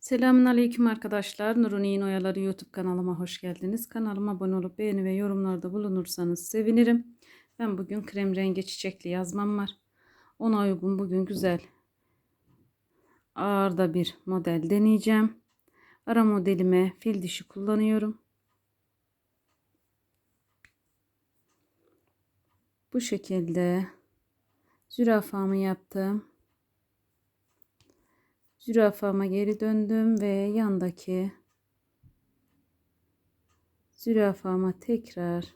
Selamun Aleyküm arkadaşlar. Nurun İğin Oyaları YouTube kanalıma hoş geldiniz. Kanalıma abone olup beğeni ve yorumlarda bulunursanız sevinirim. Ben bugün krem rengi çiçekli yazmam var. Ona uygun bugün güzel ağırda bir model deneyeceğim. Ara modelime fil dişi kullanıyorum. Bu şekilde zürafamı yaptım. Zürafama geri döndüm ve yandaki zürafama tekrar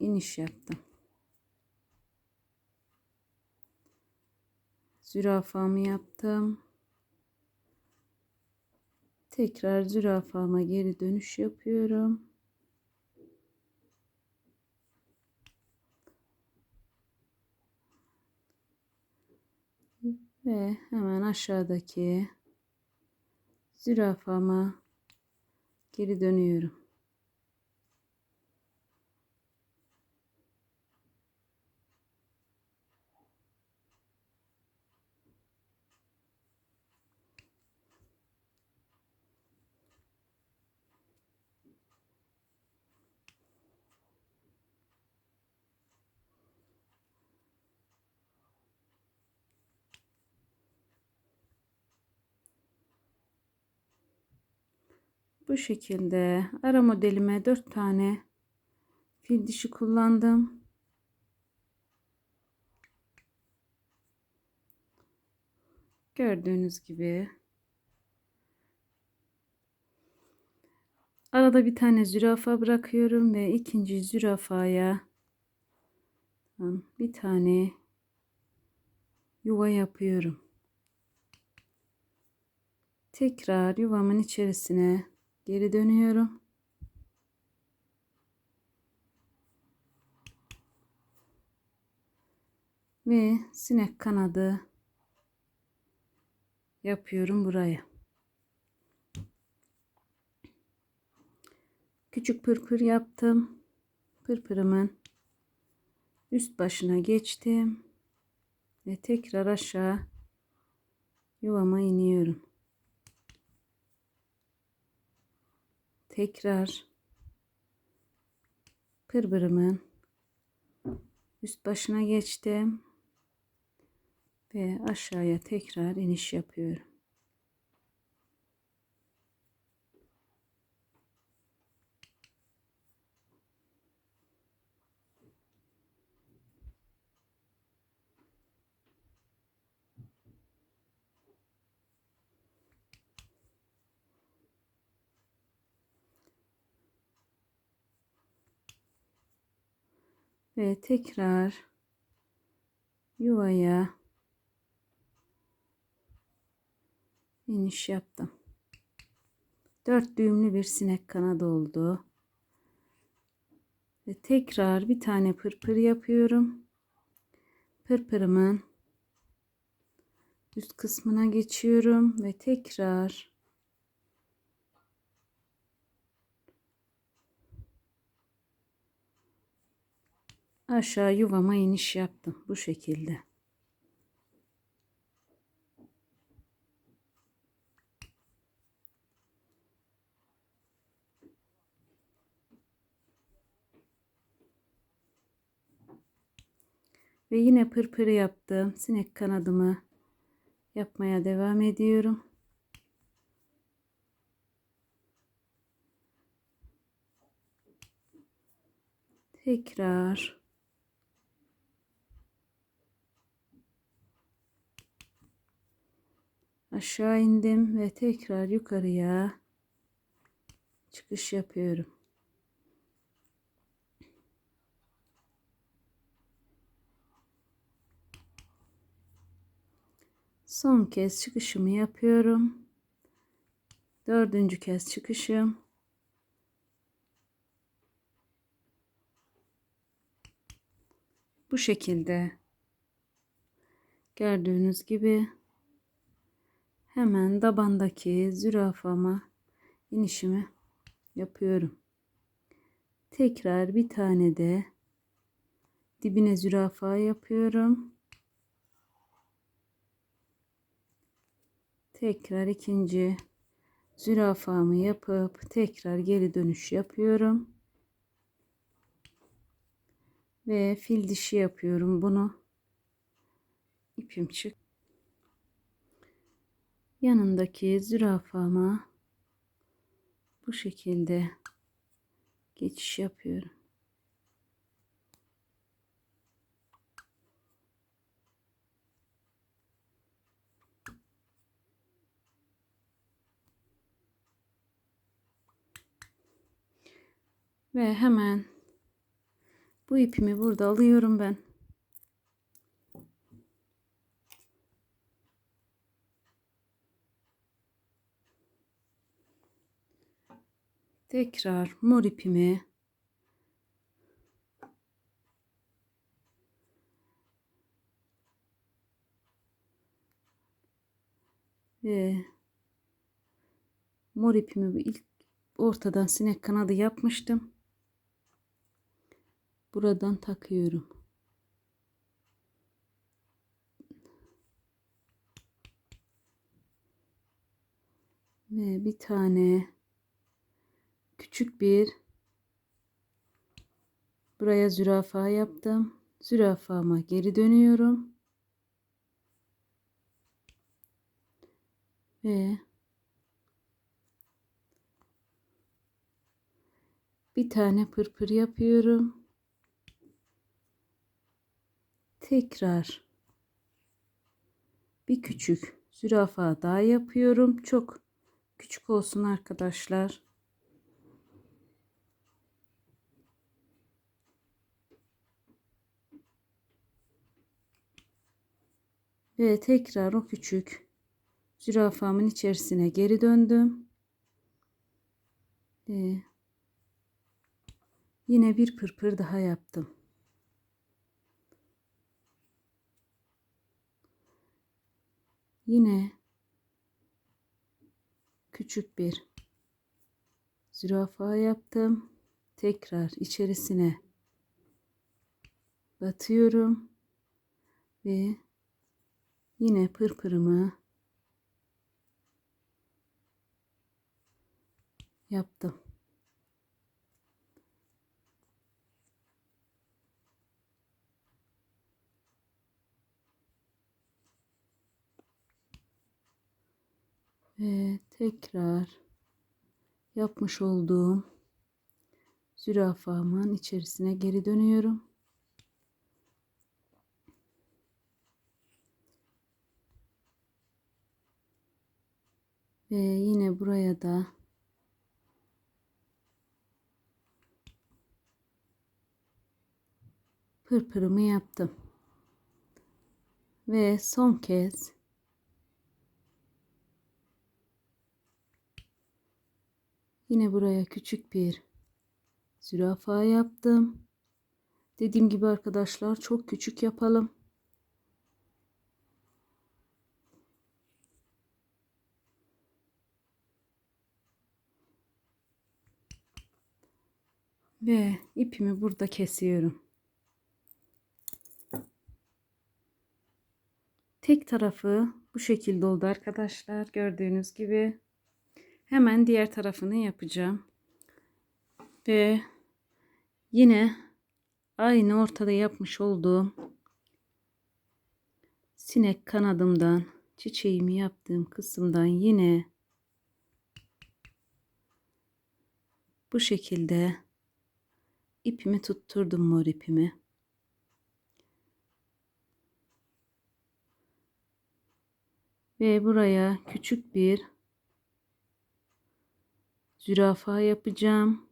iniş yaptım. Zürafamı yaptım. Tekrar zürafama geri dönüş yapıyorum. Ve hemen aşağıdaki zürafama geri dönüyorum. Bu şekilde ara modelime 4 tane fil dişi kullandım. Gördüğünüz gibi arada bir tane zürafa bırakıyorum ve ikinci zürafaya bir tane yuva yapıyorum. Tekrar yuvamın içerisine geri dönüyorum. Ve sinek kanadı yapıyorum buraya. Küçük pırpır yaptım. Pırpırımın üst başına geçtim ve tekrar aşağı yuvama iniyorum. Tekrar. Pırbırımın üst başına geçtim. Ve aşağıya tekrar iniş yapıyorum. Ve tekrar yuvaya iniş yaptım. Dört düğümlü bir sinek kanadı oldu. Ve tekrar bir tane pırpır yapıyorum. Pırpırımın üst kısmına geçiyorum ve tekrar aşağı yuvama iniş yaptım bu şekilde. Ve yine pırpır yaptım. Sinek kanadımı yapmaya devam ediyorum. Tekrar aşağı indim ve tekrar yukarıya çıkış yapıyorum. Son kez çıkışımı yapıyorum. Dördüncü kez çıkışım. Bu şekilde gördüğünüz gibi hemen tabandaki zürafama inişimi yapıyorum. Tekrar bir tane de dibine zürafa yapıyorum. tekrar ikinci zürafamı yapıp tekrar geri dönüş yapıyorum. Ve fil dişi yapıyorum bunu. İpim çık. Yanındaki zürafama bu şekilde geçiş yapıyorum. Ve hemen bu ipimi burada alıyorum ben. Tekrar mor ipimi ve mor ipimi ilk ortadan sinek kanadı yapmıştım. Buradan takıyorum. Ve bir tane küçük bir buraya zürafa yaptım. Zürafama geri dönüyorum. Ve bir tane pırpır yapıyorum. Tekrar bir küçük zürafa daha yapıyorum. Çok küçük olsun arkadaşlar. Ve tekrar o küçük zürafamın içerisine geri döndüm. Ve yine bir pırpır daha yaptım. Yine küçük bir zürafa yaptım. Tekrar içerisine batıyorum ve yine pırpırımı yaptım. Ve tekrar yapmış olduğum zürafamın içerisine geri dönüyorum. Ve yine buraya da pırpırımı yaptım. Ve son kez Yine buraya küçük bir zürafa yaptım. Dediğim gibi arkadaşlar çok küçük yapalım. Ve ipimi burada kesiyorum. Tek tarafı bu şekilde oldu arkadaşlar. Gördüğünüz gibi. Hemen diğer tarafını yapacağım. Ve yine aynı ortada yapmış olduğum sinek kanadımdan çiçeğimi yaptığım kısımdan yine bu şekilde ipimi tutturdum mor ipimi. Ve buraya küçük bir zürafa yapacağım.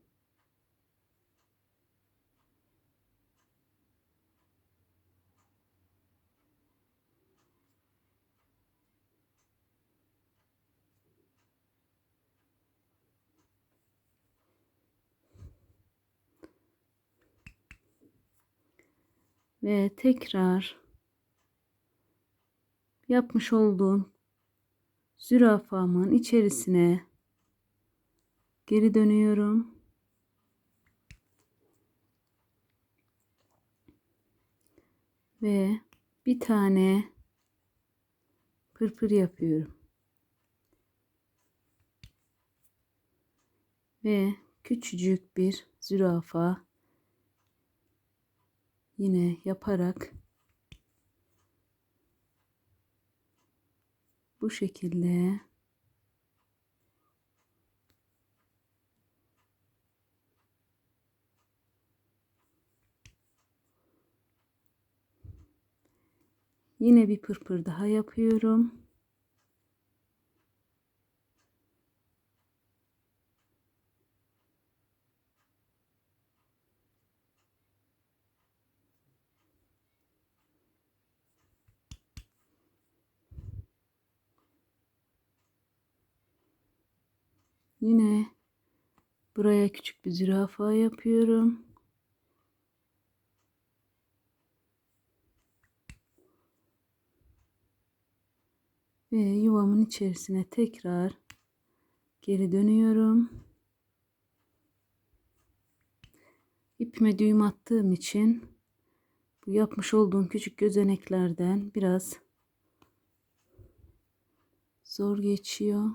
ve tekrar yapmış olduğum zürafamın içerisine geri dönüyorum. Ve bir tane pırpır yapıyorum. Ve küçücük bir zürafa yine yaparak bu şekilde Yine bir pırpır daha yapıyorum. Yine buraya küçük bir zürafa yapıyorum. Ve yuvamın içerisine tekrar geri dönüyorum. İpime düğüm attığım için bu yapmış olduğum küçük gözeneklerden biraz zor geçiyor.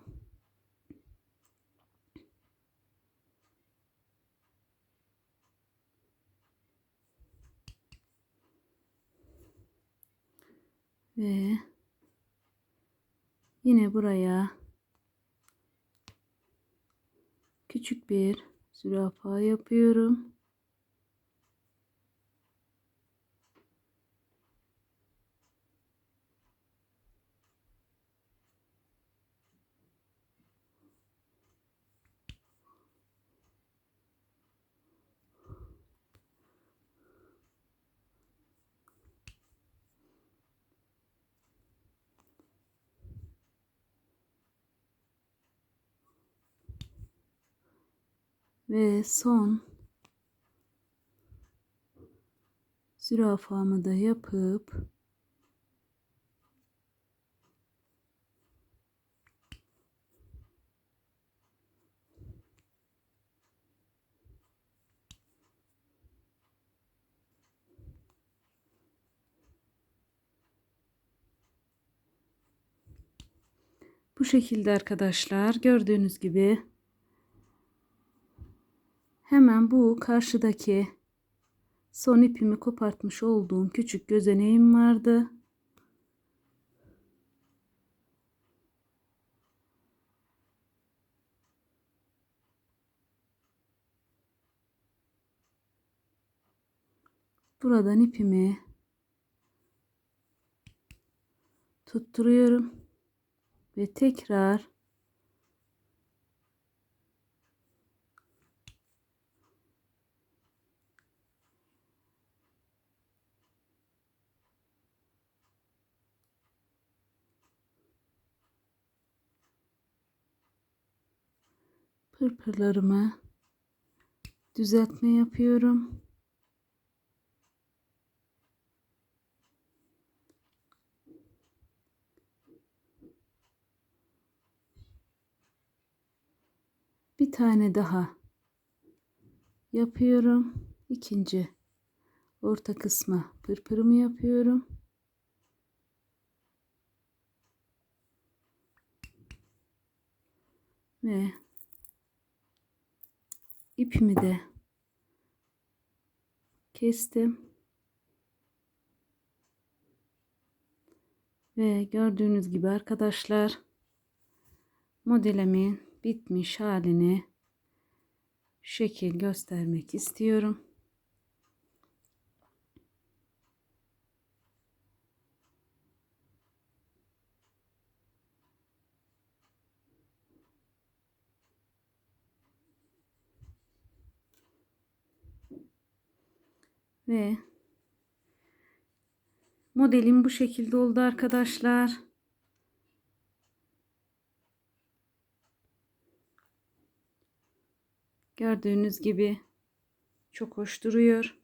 Ve yine buraya küçük bir zürafa yapıyorum. Ve son zürafamı da yapıp Bu şekilde arkadaşlar gördüğünüz gibi hemen bu karşıdaki son ipimi kopartmış olduğum küçük gözeneğim vardı. Buradan ipimi tutturuyorum ve tekrar pırpırlarımı düzeltme yapıyorum. Bir tane daha yapıyorum. İkinci orta kısma pırpırımı yapıyorum. Ve ipimi de kestim. Ve gördüğünüz gibi arkadaşlar modelimin bitmiş halini şekil göstermek istiyorum. Ve modelim bu şekilde oldu arkadaşlar. Gördüğünüz gibi çok hoş duruyor.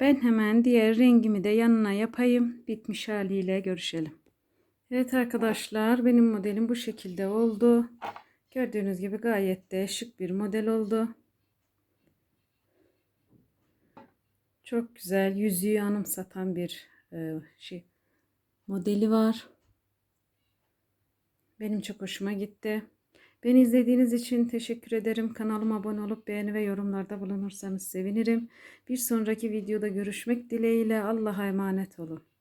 Ben hemen diğer rengimi de yanına yapayım. Bitmiş haliyle görüşelim. Evet arkadaşlar benim modelim bu şekilde oldu. Gördüğünüz gibi gayet de şık bir model oldu. Çok güzel yüzüğü anımsatan bir e, şey modeli var. Benim çok hoşuma gitti. Beni izlediğiniz için teşekkür ederim. Kanalıma abone olup beğeni ve yorumlarda bulunursanız sevinirim. Bir sonraki videoda görüşmek dileğiyle Allah'a emanet olun.